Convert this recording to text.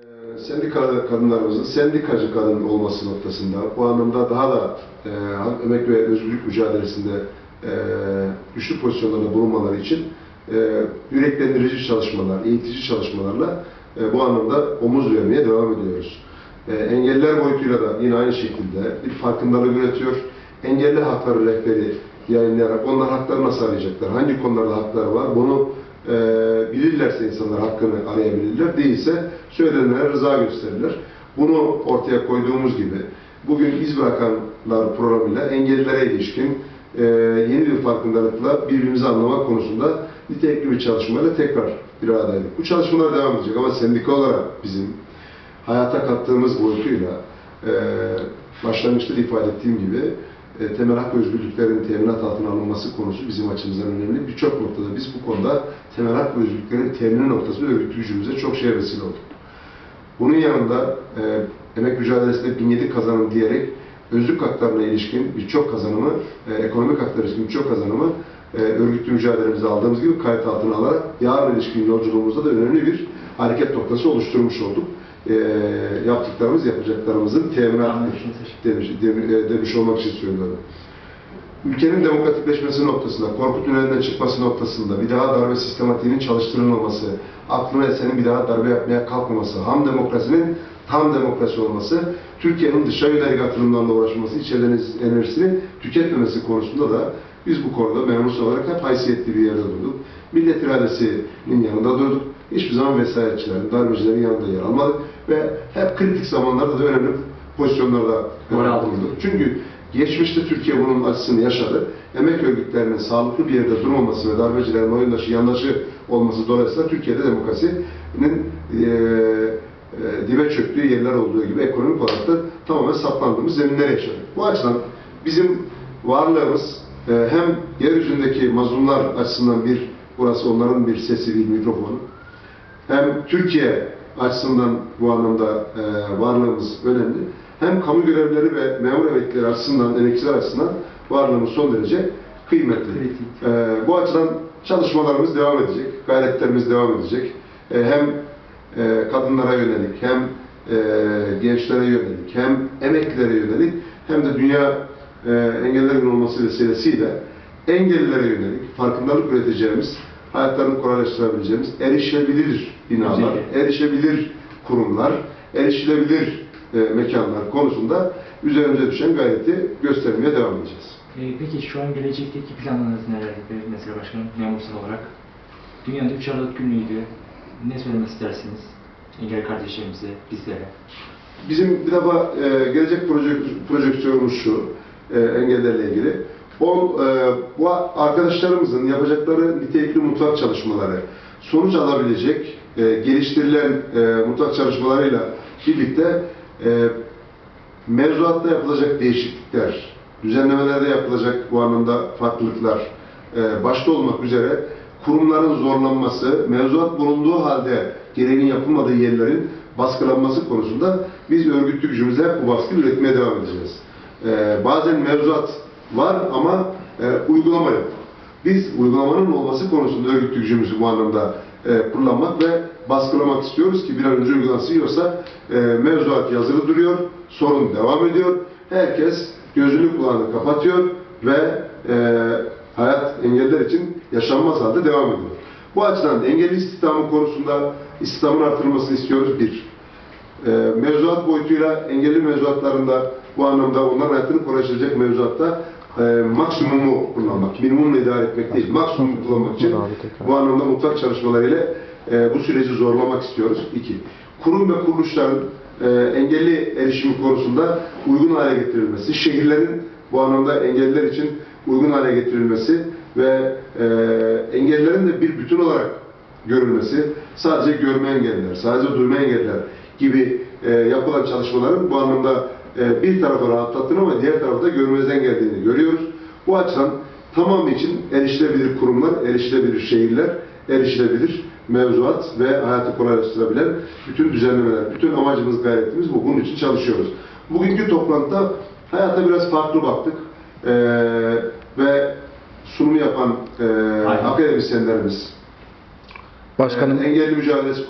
Ee, Sendika kadınlarımızın sendikacı kadın olması noktasında bu anlamda daha da e, emek ve özgürlük mücadelesinde e, güçlü pozisyonlarda bulunmaları için e, yüreklendirici çalışmalar, eğitici çalışmalarla e, bu anlamda omuz vermeye devam ediyoruz. E, engelliler boyutuyla da yine aynı şekilde bir farkındalık üretiyor. Engelli hakları rehberi yayınlayarak onlar hakları nasıl arayacaklar, hangi konularda hakları var bunu e, bilirlerse insanlar hakkını arayabilirler. Değilse söylenenlere rıza gösterirler. Bunu ortaya koyduğumuz gibi bugün iz bırakanlar programıyla engellilere ilişkin e, yeni bir farkındalıkla birbirimizi anlamak konusunda nitelikli bir çalışmayla tekrar bir aradaydık. Bu çalışmalar devam edecek ama sendika olarak bizim hayata kattığımız boyutuyla e, başlangıçta ifade ettiğim gibi e, temel hak özgürlüklerin teminat altına alınması konusu bizim açımızdan önemli. Birçok noktada biz bu konuda temel hak özgürlüklerin temini noktasında örgütlü gücümüze çok şeye vesile olduk. Bunun yanında e, emek mücadelesinde 1007 kazanım diyerek özlük haklarına ilişkin birçok kazanımı, e, ekonomik haklara ilişkin birçok kazanımı e, örgütlü mücadelemizde aldığımız gibi kayıt altına alarak yarın ilişkin yolculuğumuzda da önemli bir hareket noktası oluşturmuş olduk. E, yaptıklarımız, yapacaklarımızın teminatı Anlaşıldı, teşekkür demiş, demiş, e, demiş olmak için söylüyorum. Ülkenin demokratikleşmesi noktasında, Korkut Tüneli'nden çıkması noktasında, bir daha darbe sistematiğinin çalıştırılmaması, aklına esenin bir daha darbe yapmaya kalkmaması, ham demokrasinin tam demokrasi olması, Türkiye'nin dışa yönelik atılımlarla uğraşması, içeriden enerjisini tüketmemesi konusunda da biz bu konuda memur olarak hep haysiyetli bir yerde durduk. Millet iradesinin yanında durduk. Hiçbir zaman vesayetçilerin, darbecilerin yanında yer almadık ve hep kritik zamanlarda da önemli pozisyonlarda bulunduk. Çünkü geçmişte Türkiye bunun acısını yaşadı. Emek örgütlerinin sağlıklı bir yerde durmaması ve darbecilerin oyundaşı, yandaşı olması dolayısıyla Türkiye'de demokrasinin eee, eee, dibe çöktüğü yerler olduğu gibi ekonomik olarak da tamamen saplandığımız zeminler yaşadık. Bu açıdan bizim varlığımız eee, hem yeryüzündeki mazlumlar açısından bir, burası onların bir sesi, bir mikrofonu, hem Türkiye açısından bu anlamda e, varlığımız önemli. Hem kamu görevlileri ve memur emeklileri açısından, emekçiler açısından varlığımız son derece kıymetli. Kritik. E, bu açıdan çalışmalarımız devam edecek, gayretlerimiz devam edecek. E, hem e, kadınlara yönelik, hem e, gençlere yönelik, hem emeklilere yönelik, hem de Dünya e, Engeller Günü olması vesilesiyle engellilere yönelik farkındalık üreteceğimiz, hayatlarını kolaylaştırabileceğimiz erişilebilir binalar, erişebilir kurumlar, erişilebilir e, mekanlar konusunda üzerimize düşen gayreti göstermeye devam edeceğiz. Ee, peki şu an gelecekteki planlarınız nelerdir mesela başkanım memursal olarak? Dünyada 3 Aralık günüydü. Ne söylemek istersiniz? Engelli kardeşlerimize, bizlere. Bizim bir defa e, gelecek proje, projeksiyonumuz şu, e, engellerle ilgili. O, e, bu arkadaşlarımızın yapacakları nitelikli mutfak çalışmaları, sonuç alabilecek, e, geliştirilen e, mutfak çalışmalarıyla birlikte e, mevzuatta yapılacak değişiklikler, düzenlemelerde yapılacak bu anlamda farklılıklar, e, başta olmak üzere kurumların zorlanması, mevzuat bulunduğu halde gereğinin yapılmadığı yerlerin baskılanması konusunda biz örgütlü gücümüzle bu baskıyı üretmeye devam edeceğiz. E, bazen mevzuat var ama e, uygulama yok. Biz uygulamanın olması konusunda örgütlü gücümüzü bu anlamda e, kullanmak ve baskılamak istiyoruz ki bir an önce uygulansın yoksa e, mevzuat yazılı duruyor, sorun devam ediyor. Herkes gözünü kulağını kapatıyor ve e, hayat engeller için yaşanmaz halde devam ediyor. Bu açıdan engelli istihdamı konusunda istihdamın artırılmasını istiyoruz bir. E, mevzuat boyutuyla engelli mevzuatlarında bu anlamda onların hayatını kolaylaştıracak mevzuatta e, maksimumu kullanmak, minimumla idare etmek değil, maksimumu kullanmak için bu anlamda mutfak çalışmalarıyla e, bu süreci zorlamak istiyoruz. İki, kurum ve kuruluşların e, engelli erişimi konusunda uygun hale getirilmesi, şehirlerin bu anlamda engelliler için uygun hale getirilmesi ve e, engellilerin de bir bütün olarak görülmesi, sadece görme engelliler, sadece duyma engelliler gibi e, yapılan çalışmaların bu anlamda e, bir tarafı rahatlattığını ama diğer tarafta görmezden geldiğini görüyoruz. Bu açıdan tamamı için erişilebilir kurumlar, erişilebilir şehirler, erişilebilir mevzuat ve hayatı kolaylaştırabilen bütün düzenlemeler, bütün amacımız, gayretimiz bu. Bunun için çalışıyoruz. Bugünkü toplantıda hayata biraz farklı baktık. E, ve sunumu yapan e, akademisyenlerimiz, Başkanım e, engelli mücadelesi